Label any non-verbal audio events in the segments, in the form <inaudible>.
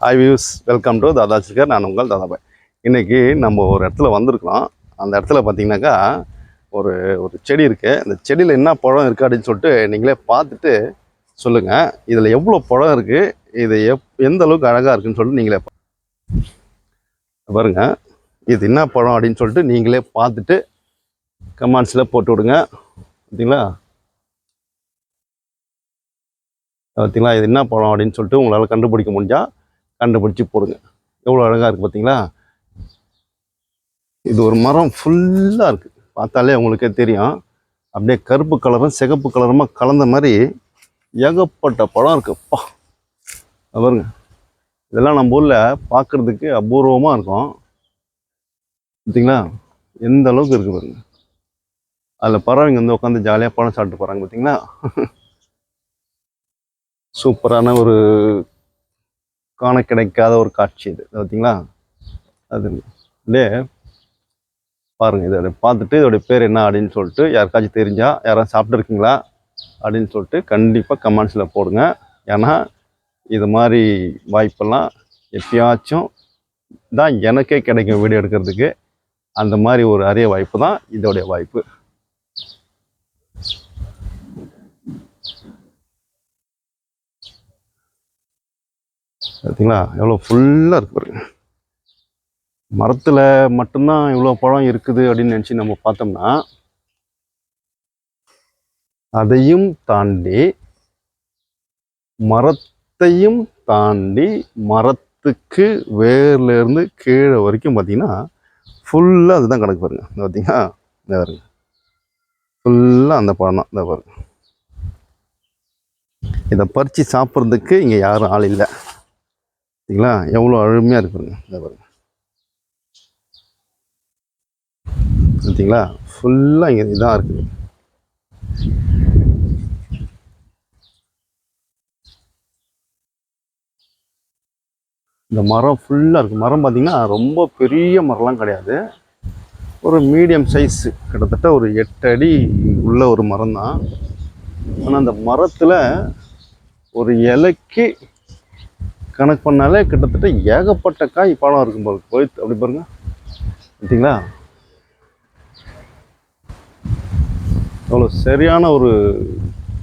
Hi views welcome to Dada Shikhar நான் உங்கள் தாதாபாய் இன்னைக்கு நம்ம ஒரு இடத்துல வந்திருக்கிறோம். அந்த இடத்துல பார்த்தீங்கன்னாக்கா ஒரு ஒரு செடி இருக்குது அந்த செடியில் என்ன பழம் இருக்குது அப்படின்னு சொல்லிட்டு நீங்களே பார்த்துட்டு சொல்லுங்கள் இதில் எவ்வளோ பழம் இருக்குது இது எப் எந்த அளவுக்கு அழகாக இருக்குன்னு சொல்லிட்டு நீங்களே பா- பாருங்க. இது என்ன பழம் அப்படின்னு சொல்லிட்டு நீங்களே பார்த்துட்டு கமெண்ட்ஸில் போட்டு விடுங்க. பார்த்தீங்களா பார்த்தீங்களா இது என்ன பழம் அப்படின்னு சொல்லிட்டு உங்களால் கண்டுபிடிக்க முடிஞ்சால் கண்டுபிடிச்சி போடுங்க. எவ்வளோ அழகாக இருக்குது பார்த்தீங்களா இது ஒரு மரம் ஃபுல்லாக இருக்குது பார்த்தாலே உங்களுக்கே தெரியும். அப்படியே கருப்பு கலரும் சிகப்பு கலருமாக கலந்த மாதிரி ஏகப்பட்ட பழம் இருக்குப்பா அது பாருங்க. இதெல்லாம் நம்ம ஊரில் பார்க்குறதுக்கு அபூர்வமாக இருக்கும். பார்த்தீங்களா எந்த அளவுக்கு இருக்குது பாருங்க. அதில் பறவைங்க வந்து உட்காந்து ஜாலியாக பழம் சாப்பிட்டு போகிறாங்க பார்த்தீங்களா <laughs> சூப்பரான ஒரு காண கிடைக்காத ஒரு காட்சி இது. பார்த்தீங்களா அது இல்லையே? பாருங்க இதை பார்த்துட்டு இதோடைய பேர் என்ன அப்படின்னு சொல்லிட்டு யாருக்காச்சும் தெரிஞ்சால் யாராவது சாப்பிட்ருக்கீங்களா அப்படின்னு சொல்லிட்டு கண்டிப்பாக கமெண்ட்ஸில் போடுங்க. ஏன்னா இது மாதிரி வாய்ப்பெல்லாம் எப்பயாச்சும் தான் எனக்கே கிடைக்கும் வீடியோ எடுக்கிறதுக்கு. அந்த மாதிரி ஒரு அரிய வாய்ப்பு தான் இதோடைய வாய்ப்பு. பார்த்தீங்களா எவ்வளோ ஃபுல்லாக இருக்கு பாருங்க. மரத்தில் மட்டும்தான் இவ்வளோ பழம் இருக்குது அப்படின்னு நினச்சி நம்ம பார்த்தோம்னா அதையும் தாண்டி மரத்தையும் தாண்டி மரத்துக்கு வேர்லேருந்து கீழே வரைக்கும் பார்த்தீங்கன்னா ஃபுல்லாக அதுதான் கணக்கு பாருங்க. இந்த பார்த்தீங்கன்னா இந்த பாருங்க. ஃபுல்லாக அந்த பழம் தான். இந்த பாருங்க. இதை பறித்து சாப்பிட்றதுக்கு இங்கே யாரும் ஆள் இல்லை. பார்த்தீங்களா எவ்வளோ அருமையாக இருக்கு பாருங்க இந்த பாருங்க. பார்த்தீங்களா ஃபுல்லாக இங்கே இதாக இருக்குது. இந்த மரம் ஃபுல்லாக இருக்குது மரம் பார்த்திங்கன்னா ரொம்ப பெரிய மரம்லாம் கிடையாது. ஒரு மீடியம் சைஸ் கிட்டத்தட்ட ஒரு எட்டு அடி உள்ள ஒரு மரம் தான் ஆனால் அந்த மரத்தில் ஒரு இலைக்கு கணக்கு பண்ணாலே கிட்டத்தட்ட ஏகப்பட்ட காய் பழம் இருக்கும் போது போய் அப்படி பாருங்க. பார்த்தீங்களா? அவ்வளோ சரியான ஒரு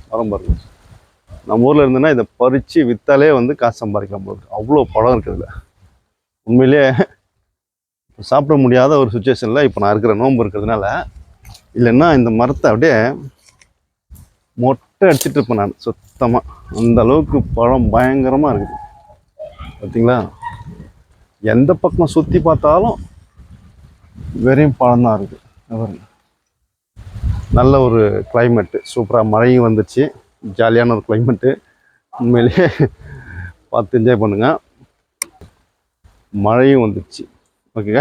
மரம் பாருங்க. நம்ம ஊரில் இருந்ததுன்னா இதை பறித்து விற்றாலே வந்து காசு சம்பாதிக்கலாம் போகுது அவ்வளோ பழம் இருக்குதுல உண்மையிலே சாப்பிட முடியாத ஒரு சுச்சுவேஷனில் இப்போ நான் இருக்கிற நோன்பு இருக்கிறதுனால இல்லைன்னா இந்த மரத்தை அப்படியே மொட்டை அடிச்சிட்டு இருப்பேன் நான். சுத்தமாக அந்த அளவுக்கு பழம் பயங்கரமாக இருக்குது. பார்த்தீங்களா எந்த பக்கம் சுற்றி பார்த்தாலும் வெறும் பழம் தான் இருக்குது. நல்ல ஒரு கிளைமேட்டு சூப்பராக மழையும் வந்துச்சு. ஜாலியான ஒரு கிளைமேட்டு உண்மையிலேயே பார்த்து என்ஜாய் பண்ணுங்கள் மழையும் வந்துச்சு. ஓகே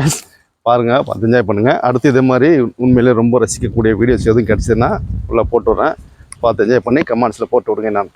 பாருங்கள் பார்த்து என்ஜாய் பண்ணுங்கள் அடுத்து இதே மாதிரி உண்மையிலே ரொம்ப ரசிக்கக்கூடிய வீடியோஸ் எதுவும் கிடச்சதுன்னா உள்ளே போட்டு விட்றேன். பார்த்து என்ஜாய் பண்ணி கமெண்ட்ஸில் போட்டு விடுங்க. நான்